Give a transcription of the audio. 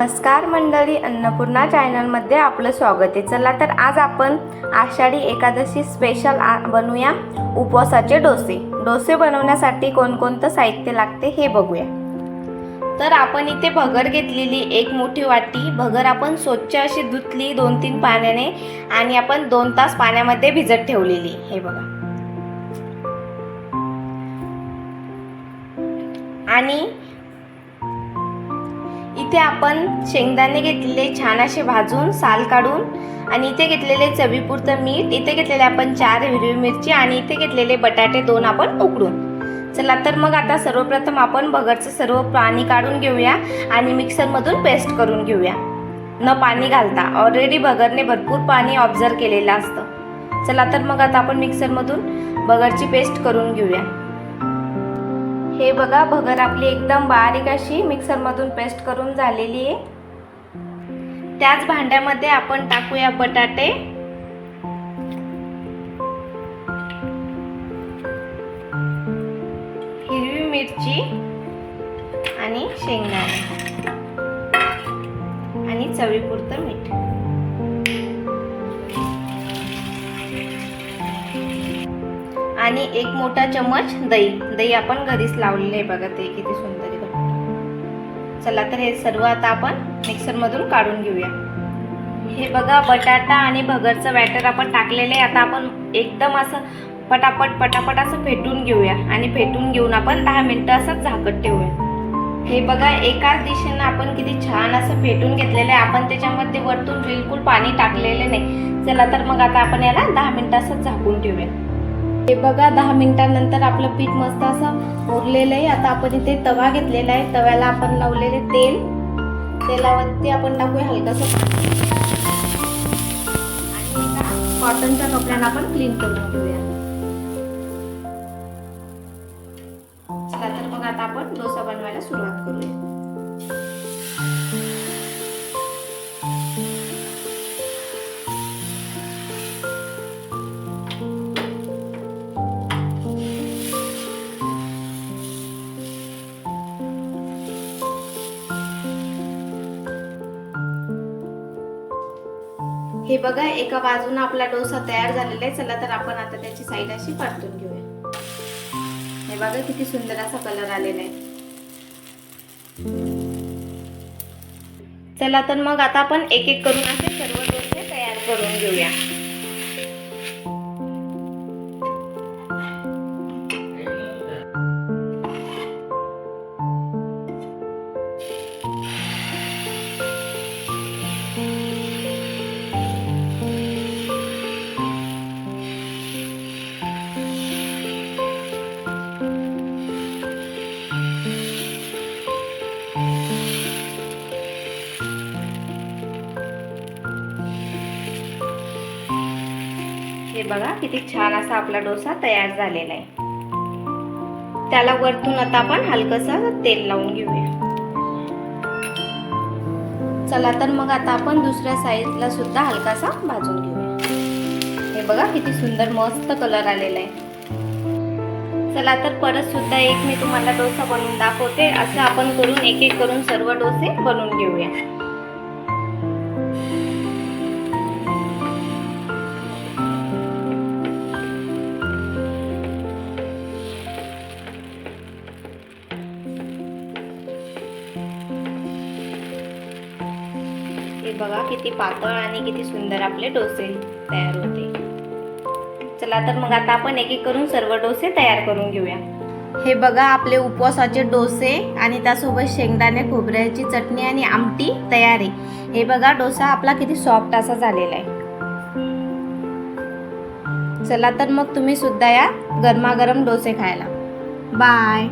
नमस्कार मंडळी अन्नपूर्णा चॅनलमध्ये आपलं स्वागत आहे. चला तर आज आपण आषाढी एकादशी स्पेशल आ बनवूया उपवासाचे डोसे. डोसे बनवण्यासाठी कोणकोणतं साहित्य लागते हे बघूया. तर आपण इथे भगर घेतलेली एक मोठी वाटी. भगर आपण स्वच्छ अशी धुतली दोन तीन पाण्याने आणि आपण दोन तास पाण्यामध्ये भिजत ठेवलेली. हे बघा. आणि इथे आपण शेंगदाणे घेतलेले छान असे भाजून साल काढून आणि इथे घेतलेले चवीपुरतं मीठ इथे घेतलेले आपण चार हिरवी मिरची आणि इथे घेतलेले बटाटे दोन आपण उकडून. चला तर मग आता सर्वप्रथम आपण बगरचं सर्व पाणी काढून घेऊया आणि मिक्सरमधून पेस्ट करून घेऊया. न पाणी घालता ऑलरेडी बगरने भरपूर पाणी ऑब्झर्व केलेलं असतं. चला तर मग आता आपण मिक्सरमधून बगरची पेस्ट करून घेऊया. हे बघा भगर आपली एकदम बारीक अशी मिक्सरमधून पेस्ट करून झालेली आहे. त्याच भांड्यामध्ये आपण टाकूया बटाटे. हिरवी मिरची आणि शेंगदाणे. आणि चवीपुरतं मीठ. आणि एक मोठा चम्मच दही. दही आपण घरीच लावलेलं आहे बघा ते किती सुंदर आहे चला तर हे सर्व आता आपण मिक्सरमधून काढून घेऊया. हे बघा बटाटा आणि भगरचं बॅटर आपण टाकलेलं आहे. आता आपण एकदम असं पटापट पटापट असं फेटून घेऊया. आणि फेटून घेऊन आपण दहा मिनटं असं झाकत ठेवूया. हे बघा एकाच दिशेनं आपण किती छान असं फेटून घेतलेलं आहे. आपण त्याच्यामध्ये वरतून बिलकुल पाणी टाकलेले नाही. चला तर मग आता आपण याला दहा मिनटं असं झाकून ठेवूया. हे बघा दहा मिनिटांनंतर आपलं पीठ मस्त असं उरलेलं आहे. आता आपण इथे तवा घेतलेला आहे. तव्याला आपण लावलेले तेल. तेलावरती आपण टाकूया हलकंसं. आणि कॉटनच्या कपड्यानं आपण क्लीन करून घेऊया. चला तर मग आता आपण डोसा बनवायला सुरुवात करूया. हे बघा एका बाजूनं आपला डोसा तयार झालेला आहे. चला तर आपण आता त्याची साईड अशी परतून घेऊया. हे बघा किती सुंदर असा कलर आलेला आहे. चला तर मग आता आपण एक एक करून असे सर्व डोसे तयार करून घेऊया. हे बघा किती छान असा आपला डोसा तयार झालेला आहे. त्याला वरतून आता आपण हलकस तेल लावून घेऊया. चला तर मग आता आपण दुसऱ्या साईडला सुद्धा हलकासा भाजून घेऊया. हे बघा किती सुंदर मस्त कलर आलेला आहे. चला तर परत सुद्धा एक मी तुम्हाला डोसा बनवून दाखवते. असं आपण करून एक एक करून सर्व डोसे बनवून घेऊया. बघा किती पातळ आणि किती सुंदर आपले डोसे तयार होते. चला तर मग आता आपण एक एक करून सर्व डोसे तयार करून घेऊया. हे बघा आपले उपवासाचे डोसे आणि त्यासोबत शेंगदाणे खोबऱ्याची चटणी आणि आमटी तयार आहे. हे बघा डोसा आपला किती सॉफ्ट असा झालेला आहे. चला तर मग तुम्ही सुद्धा या गरमागरम डोसे खायला. बाय